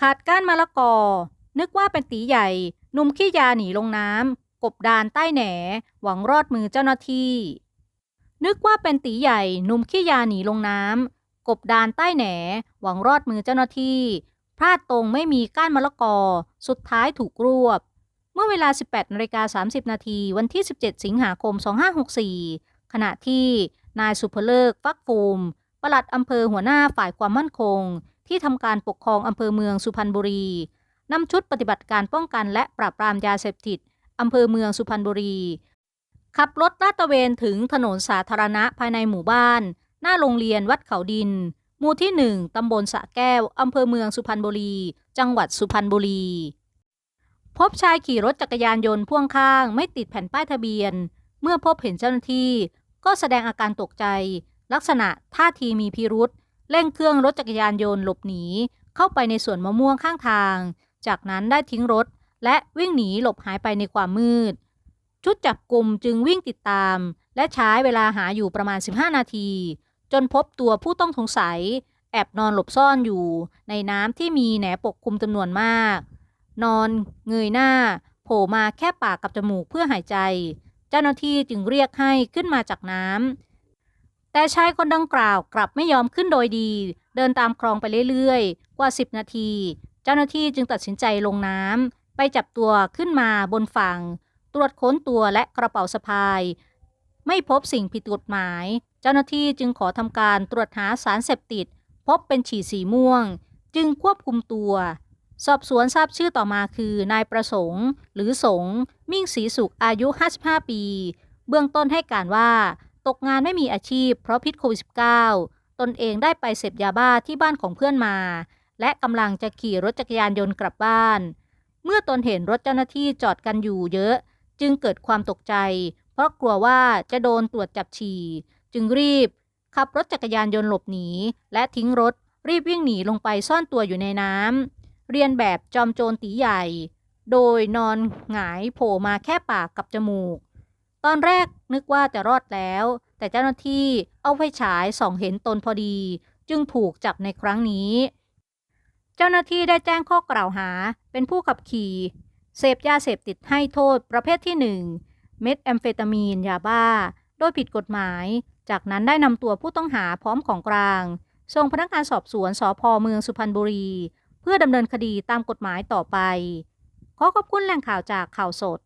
ขาดก้านมะละกอ นึกว่าเป็นตีใหญ่นุ่มขี้ยาหนีลงน้ำกบดานใต้แหน หวังรอดมือเจ้าหน้าที่ นึกว่าเป็นตีใหญ่นุ่มขี้ยาหนีลงน้ำกบดานใต้แหน หวังรอดมือเจ้าหน้าที่ พลาดตรงไม่มีก้านมะละกอ สุดท้ายถูกรวบ เมื่อเวลา 18นาฬิกา30 นาทีวันที่ 17 สิงหาคม 2564 ขณะที่นายสุภเลิกฟักฟูมปลัดอำเภอหัวหน้าฝ่ายความมั่นคง ที่ทำการปกครองอำเภอเมืองสุพรรณบุรีนำชุดปฏิบัติการป้องกันและปราบปรามยาเสพติดอำเภอเมืองสุพรรณบุรี ขับรถลาดตระเวนถึงถนนสาธารณะภายในหมู่บ้าน หน้าโรงเรียนวัดเขาดิน หมู่ที่หนึ่งตำบลสะแก้วอำเภอเมืองสุพรรณบุรี จังหวัดสุพรรณบุรี พบชายขี่รถจักรยานยนต์พ่วงข้างไม่ติดแผ่นป้ายทะเบียน เมื่อพบเห็นเจ้าหน้าที่ ก็แสดงอาการตกใจ ลักษณะท่าทีมีพิรุษ เร่งเครื่องรถจักรยานยนต์หลบหนี เข้าไปในสวนมะม่วงข้างทาง จากนั้นได้ทิ้งรถ และวิ่งหนีหลบหายไปในความมืด ชุดจับกลุ่มจึงวิ่งติดตาม และใช้เวลาหาอยู่ประมาณ 15 นาที จนพบตัวผู้ต้องสงสัย แอบนอนหลบซ่อนอยู่ ในน้ำที่มีแหนปกคลุมจำนวนมาก นอนเงยหน้า โผล่มาแค่ปากกับจมูกเพื่อหายใจ เจ้าหน้าที่จึงเรียกให้ขึ้นมาจากน้ำ แต่ชายคนดังกล่าวกลับไม่ยอมขึ้นโดยดี เดินตามคลองไปเรื่อยๆ กว่า 10 นาที เจ้าหน้าที่จึงตัดสินใจลงน้ำไปจับตัวขึ้นมาบนฝั่ง ตรวจค้นตัวและกระเป๋าสะพาย ไม่พบสิ่งผิดกฎหมาย เจ้าหน้าที่จึงขอทำการตรวจหาสารเสพติด พบเป็นฉี่สีม่วง จึงควบคุมตัว สอบสวนทราบชื่อต่อมาคือนายประสงค์ หรือสงมิ่งศรีสุขอายุ 55 ปี เบื้องต้นให้การว่า ตกงานไม่มีอาชีพเพราะพิษโควิด -19 ตนเองได้ไปเสพยาบ้าที่บ้านของเพื่อนมา และกำลังจะขี่รถจักรยานยนต์กลับบ้าน เมื่อตนเห็นรถเจ้าหน้าที่จอดกันอยู่เยอะ จึงเกิดความตกใจ เพราะกลัวว่าจะโดนตรวจจับฉี่ จึงรีบ ขับรถจักรยานยนต์หลบหนี และทิ้งรถรีบวิ่งหนีลงไปซ่อนตัวอยู่ในน้ำเรียนแบบจอมโจรตีใหญ่ โดยนอนหงายโผล่มาแค่ปากกับจมูก ตอนแรกนึกว่าจะรอดแล้ว แต่เจ้าหน้าที่เอาไฟฉายส่องเห็นตนพอดี จึงถูกจับในครั้งนี้ เจ้าหน้าที่ได้แจ้งข้อกล่าวหาเป็นผู้ขับขี่เสพยาเสพติดให้โทษประเภทที่ 1 เม็ดแอมเฟตามีนยาบ้า โดยผิดกฎหมาย จากนั้นได้นำตัวผู้ต้องหาพร้อมของกลาง ส่งพนักงานสอบสวนสพเมืองสุพรรณบุรี เพื่อดำเนินคดีตามกฎหมายต่อไป ขอขอบคุณแหล่งข่าวจากข่าวสด